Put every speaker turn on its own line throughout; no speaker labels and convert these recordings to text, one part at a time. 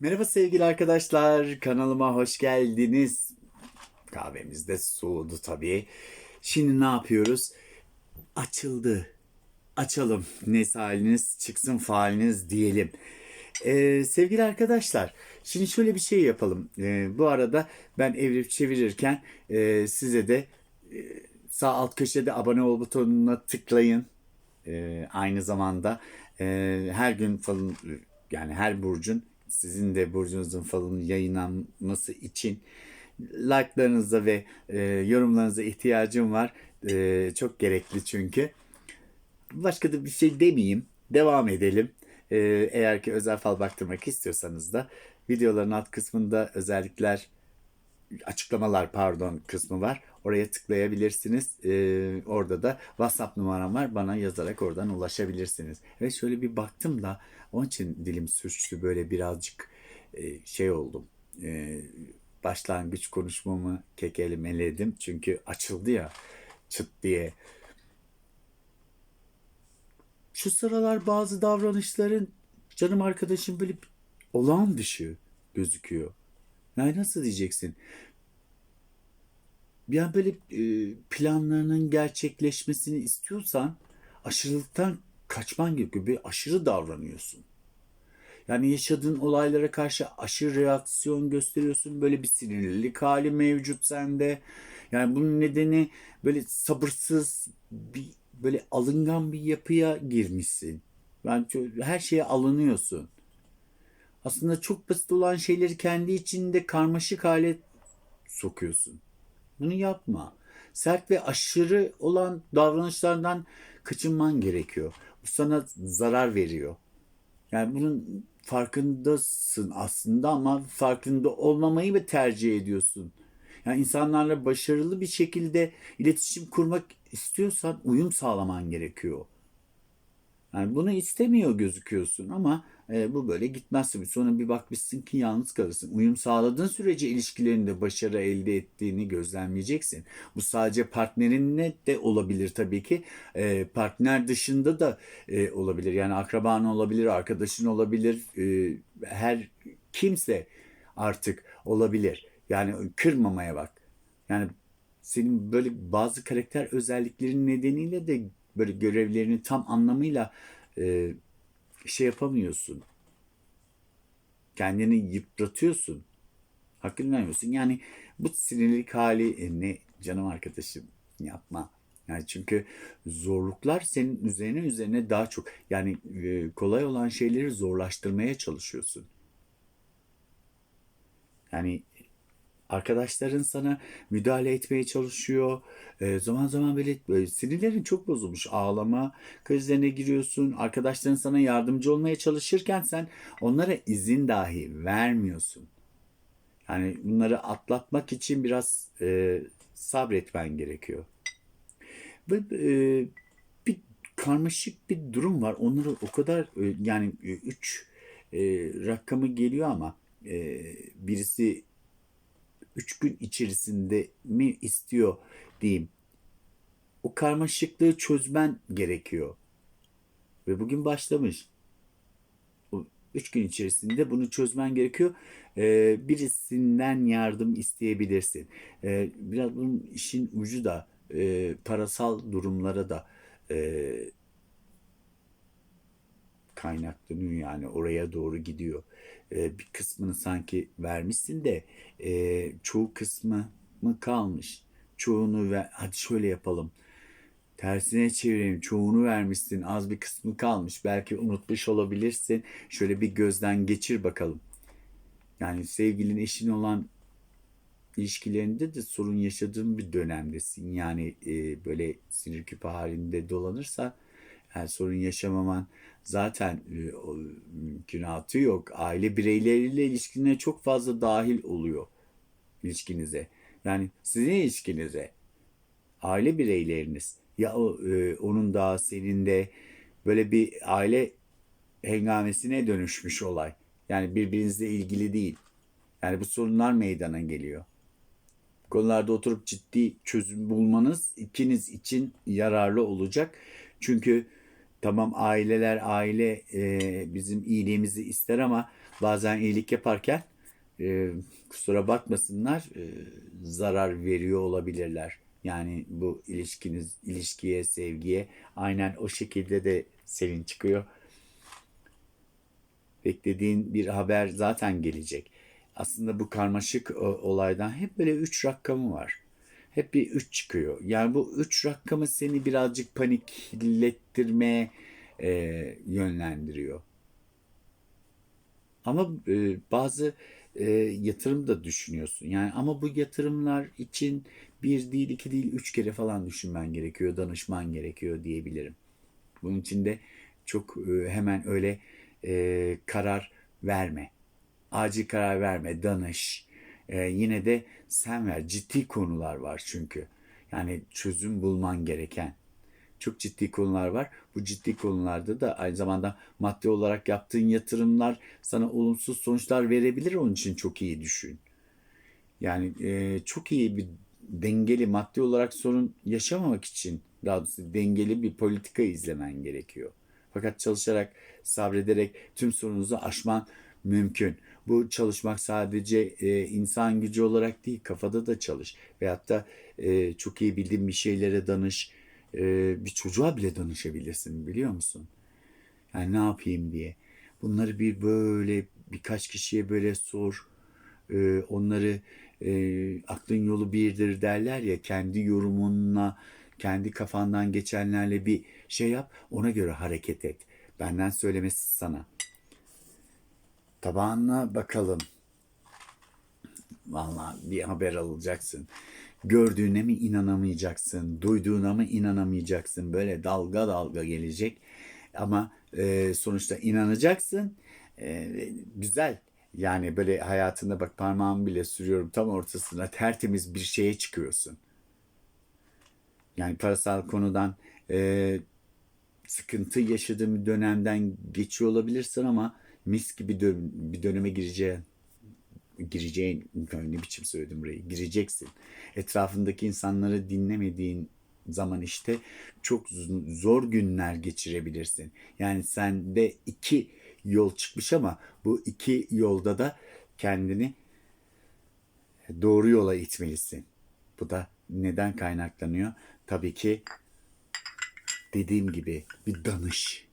Merhaba sevgili arkadaşlar, kanalıma hoş geldiniz. Kahvemiz de soğudu tabii. Şimdi ne yapıyoruz? Açıldı. Açalım. Neyse haliniz çıksın faaliniz diyelim. Ee, sevgili arkadaşlar, şimdi şöyle bir şey yapalım. Ee, bu arada ben evirip çevirirken e, size de e, sağ alt köşede abone ol butonuna tıklayın. Ee, aynı zamanda e, her gün falın yani her burcun sizin de burcunuzun falının yayınlanması için like'larınıza ve e, yorumlarınıza ihtiyacım var. E, çok gerekli çünkü. Başka da bir şey demeyeyim. Devam edelim. E, eğer ki özel fal baktırmak istiyorsanız da videoların alt kısmında özellikler açıklamalar pardon kısmı var. Oraya tıklayabilirsiniz. Ee, orada da WhatsApp numaram var. Bana yazarak oradan ulaşabilirsiniz. Ve şöyle bir baktım da onun için dilim sürçtü böyle birazcık e, şey oldum. E, başlangıç konuşmamı kekelemeledim. Çünkü açıldı ya çıt diye. Şu sıralar bazı davranışların canım arkadaşım böyle olağan dışı gözüküyor. Yani nasıl diyeceksin? Bir an böyle e, planlarının gerçekleşmesini istiyorsan aşırılıktan kaçman gerekiyor. Bir aşırı davranıyorsun. Yani yaşadığın olaylara karşı aşırı reaksiyon gösteriyorsun. Böyle bir sinirlilik hali mevcut sende. Yani bunun nedeni böyle sabırsız bir böyle alıngan bir yapıya girmişsin. Yani her şeye alınıyorsun. Aslında çok basit olan şeyleri kendi içinde karmaşık hale sokuyorsun. Bunu yapma. Sert ve aşırı olan davranışlardan kaçınman gerekiyor. Bu sana zarar veriyor. Yani bunun farkındasın aslında ama farkında olmamayı mı tercih ediyorsun? Yani insanlarla başarılı bir şekilde iletişim kurmak istiyorsan uyum sağlaman gerekiyor. Yani bunu istemiyor gözüküyorsun ama e, bu böyle gitmezse sonra bir bakmışsın ki yalnız kalırsın. Uyum sağladığın sürece ilişkilerinde başarı elde ettiğini gözlemleyeceksin. Bu sadece partnerinle de olabilir tabii ki. E, partner dışında da e, olabilir. Yani akraban olabilir, arkadaşın olabilir. E, her kimse artık olabilir. Yani kırmamaya bak. Yani senin böyle bazı karakter özelliklerin nedeniyle de böyle görevlerini tam anlamıyla e, şey yapamıyorsun. Kendini yıpratıyorsun. Hakkını vermiyorsun. Yani bu sinirlilik hali e, ne canım arkadaşım yapma. Yani çünkü zorluklar senin üzerine üzerine daha çok yani e, kolay olan şeyleri zorlaştırmaya çalışıyorsun. Yani arkadaşların sana müdahale etmeye çalışıyor. E, zaman zaman böyle, böyle sinirlerin çok bozulmuş. Ağlama krizlerine giriyorsun. Arkadaşların sana yardımcı olmaya çalışırken sen onlara izin dahi vermiyorsun. Yani bunları atlatmak için biraz e, sabretmen gerekiyor. Ve e, bir karmaşık bir durum var. Onları o kadar e, yani 3 rakamı geliyor ama e, birisi 3 gün içerisinde mi istiyor diyeyim. O karmaşıklığı çözmen gerekiyor. Ve bugün başlamış. 3 gün içerisinde bunu çözmen gerekiyor. Ee, birisinden yardım isteyebilirsin. Ee, biraz bunun işin ucu da e, parasal durumlara da e, kaynaklanıyor yani oraya doğru gidiyor. Ee, bir kısmını sanki vermişsin de e, çoğu kısmı mı kalmış? Çoğunu ver, hadi şöyle yapalım. Tersine çevireyim. Çoğunu vermişsin. Az bir kısmı kalmış. Belki unutmuş olabilirsin. Şöyle bir gözden geçir bakalım. Yani sevgilin eşin olan ilişkilerinde de sorun yaşadığın bir dönemdesin. Yani e, böyle sinir küpü halinde dolanırsa yani sorun yaşamaman zaten e, mümkünatı yok. Aile bireyleriyle ilişkine çok fazla dahil oluyor ilişkinize. Yani sizin ilişkinize aile bireyleriniz ya e, onun da senin de böyle bir aile hengamesine dönüşmüş olay. Yani birbirinizle ilgili değil. Yani bu sorunlar meydana geliyor. Bu konularda oturup ciddi çözüm bulmanız ikiniz için yararlı olacak. Çünkü tamam aileler aile e, bizim iyiliğimizi ister ama bazen iyilik yaparken e, kusura bakmasınlar e, zarar veriyor olabilirler. Yani bu ilişkiniz ilişkiye sevgiye aynen o şekilde de senin çıkıyor. Beklediğin bir haber zaten gelecek. Aslında bu karmaşık e, olaydan hep böyle üç rakamı var. Hep bir üç çıkıyor. Yani bu üç rakamı seni birazcık paniklettirmeye e, yönlendiriyor. Ama e, bazı e, yatırım da düşünüyorsun. Yani ama bu yatırımlar için bir değil, iki değil, üç kere falan düşünmen gerekiyor, danışman gerekiyor diyebilirim. Bunun için de çok e, hemen öyle e, karar verme. Acil karar verme, danış. E, yine de sen ver. Ciddi konular var çünkü. Yani çözüm bulman gereken. Çok ciddi konular var. Bu ciddi konularda da aynı zamanda maddi olarak yaptığın yatırımlar sana olumsuz sonuçlar verebilir. Onun için çok iyi düşün. Yani e, çok iyi bir dengeli maddi olarak sorun yaşamamak için daha doğrusu dengeli bir politika izlemen gerekiyor. Fakat çalışarak, sabrederek tüm sorununuzu aşman mümkün. Bu çalışmak sadece e, insan gücü olarak değil, kafada da çalış. Veyahut da e, çok iyi bildiğin bir şeylere danış. E, bir çocuğa bile danışabilirsin biliyor musun? Yani ne yapayım diye. Bunları bir böyle birkaç kişiye böyle sor. E, onları e, aklın yolu birdir derler ya kendi yorumunla kendi kafandan geçenlerle bir şey yap ona göre hareket et. Benden söylemesi sana. Tabağına bakalım. Vallahi bir haber alacaksın. Gördüğüne mi inanamayacaksın, duyduğuna mı inanamayacaksın. Böyle dalga dalga gelecek. Ama e, sonuçta inanacaksın. E, güzel. Yani böyle hayatında bak parmağımı bile sürüyorum tam ortasına tertemiz bir şeye çıkıyorsun. Yani parasal konudan e, sıkıntı yaşadığın bir dönemden geçiyor olabilirsin ama mis gibi dön- bir döneme gireceğin gireceğin ne biçim söyledim burayı gireceksin. Etrafındaki insanları dinlemediğin zaman işte çok zor günler geçirebilirsin. Yani sende iki yol çıkmış ama bu iki yolda da kendini doğru yola itmelisin. Bu da neden kaynaklanıyor? Tabii ki dediğim gibi bir danış.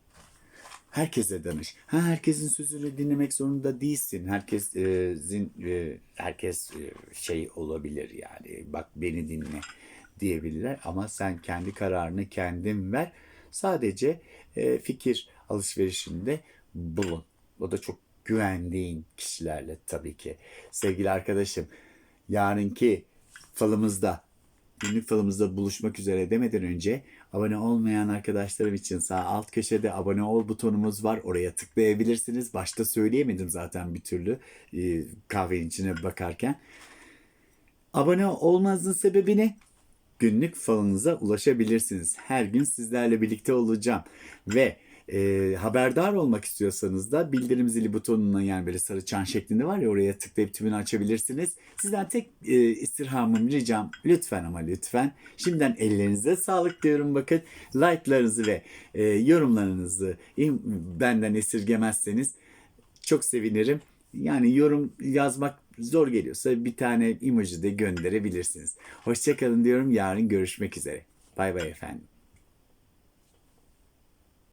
Herkese danış. Ha herkesin sözünü dinlemek zorunda değilsin. Herkesin e, herkes e, şey olabilir yani. Bak beni dinle diyebilirler ama sen kendi kararını kendin ver. Sadece e, fikir alışverişinde bulun. O da çok güvendiğin kişilerle tabii ki. Sevgili arkadaşım, yarınki falımızda günlük falımızda buluşmak üzere demeden önce abone olmayan arkadaşlarım için sağ alt köşede abone ol butonumuz var. Oraya tıklayabilirsiniz. Başta söyleyemedim zaten bir türlü e, kahvenin içine bakarken. Abone olmanızın sebebi ne? Günlük falınıza ulaşabilirsiniz. Her gün sizlerle birlikte olacağım. Ve e, haberdar olmak istiyorsanız da bildirim zili butonuna yani böyle sarı çan şeklinde var ya oraya tıklayıp tümünü açabilirsiniz. Sizden tek e, istirhamım ricam lütfen ama lütfen şimdiden ellerinize sağlık diyorum bakın. Like'larınızı ve e, yorumlarınızı benden esirgemezseniz çok sevinirim. Yani yorum yazmak zor geliyorsa bir tane emoji de gönderebilirsiniz. Hoşçakalın diyorum. Yarın görüşmek üzere. Bay bay efendim.